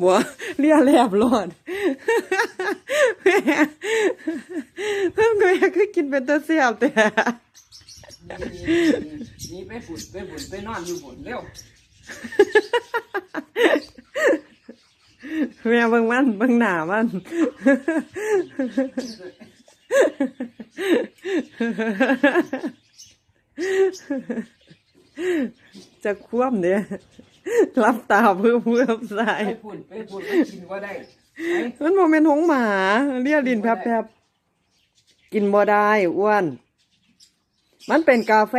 บัวเลียแลบรอดแม่เพิ่งก็อยากคือกินเป็นตะเสียบแต่นี่ไปฝุ่นไปฝุ่นไปนอนอยู่ฝุ่นเร็วแม่เบิ่งมันเบิ่งหน้ามันจะคว่ำเนี่ย รับตาเพื่อเพื่อใส่ไปฝุ่นไปฝุ่นไปกินว่าได้ไปมันโมเมนต์ของหมา เรียกดินแผบๆกินบ่ได้อ้วน มันเป็นกาแฟ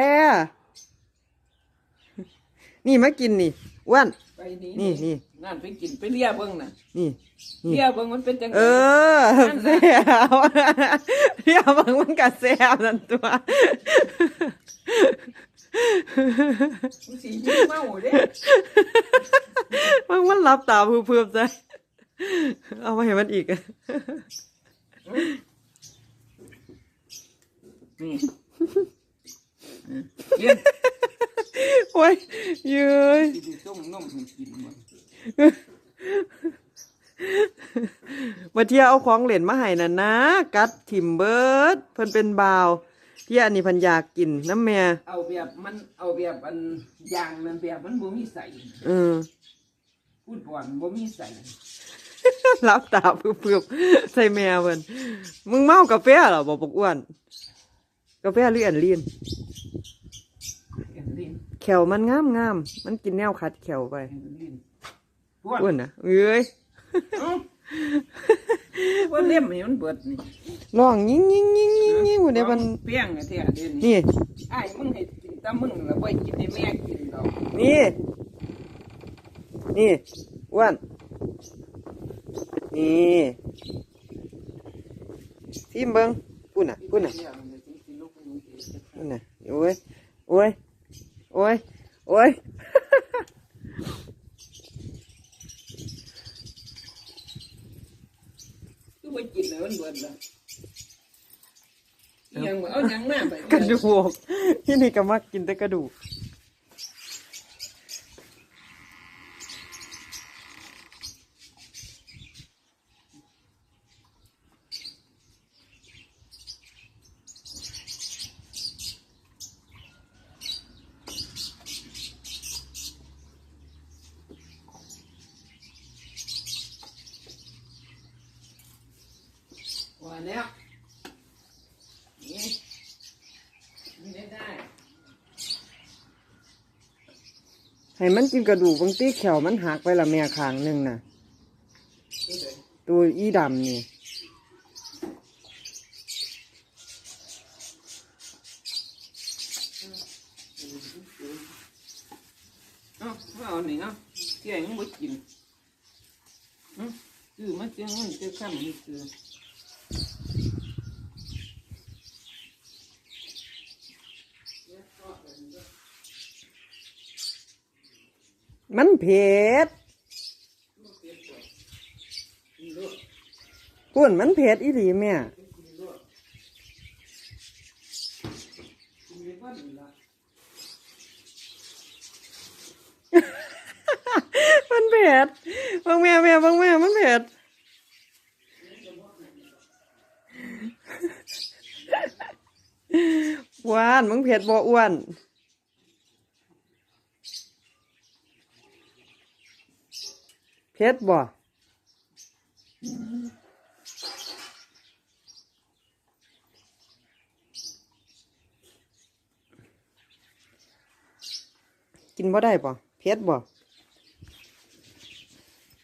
นี่มากินนี่อ้วนไปนี่นี่นี่นั่นไปกินไปเลียเบิ่งน่ะนี่นี่เลียเบิ่งมันเป็นจังเออแซ่บเรียกบางมันกัแซ่บนั่นตัวมัน สียิ้มเมาเด้บางมันรับตาเพื่อๆใจเอามาให้มันอีกนี่เลียนโอ้ยเย้ยกินต้มนมให้กินหมดมาเที่ยวเอาของเหรียญมาให้น่ะนะ กัดทิมเบิร์ดเพิ่นเป็นบาว เที่ยอันนี้เพันอยากกินน้ำแม่เอาแบบมันเอาแบบอันยางนั่นแบบมันบ่มีใส่เออ พูดบ่อนบ่มีใส่รับตาเพื่อๆใส่แม่เพิ่นมึงเมากาแฟเหรอบอกบอกอ้วน กาแฟหรืออันลีนเอ็นลิ้นแขวมันงามงามๆมันกินแนวคัดแขวไปเอ็นลิ้นพวดอ้วนนะเอ้ยเอ้าพวดเล่มนี่มันเบิดนี่ ร้องยิงยิงยิงยิงยิง อยู่ในมันเปี้ยงอะแท้เดี๋ยวนี้นี่ไอ้ายมึงให้กินแตามึงแล้วบ่ให้กินให้แม่กินดอกนี่นี่อ้วนนี่ทิมเบิงปุ่นน่ะปุ่นน่ะปุ่นน่ะโอ้ยโอ้ยโอ้ยโอ้ยคือบ่กินแล้วมันเบิดละอิห ยังบ่เอาหยังมาไปกระดูกที่นี่ก็มักกินแต่กระดูกว่าแล้วนี่นี่ได้ได้ ให้มันกินกระดูกบางทีแขวมันหักไปละแม่ขางหนึ่งน่ะนี่เลยตัวอีดำนี่เอามาเอานี่เนาะเที่ยงบ่กินหึคือมาเจียงมันเจ้าข้ามนี่คือ มันเผ็ดปุ่นมันเผ็ดอีหลีแม่มันเผ็ดบางแม่แม่บางแม่มันเผ็ดหวานมึงเผ็ดบ่อ้วน เพ็ดบ่กินบ่ได้บ่เพ็ดบ่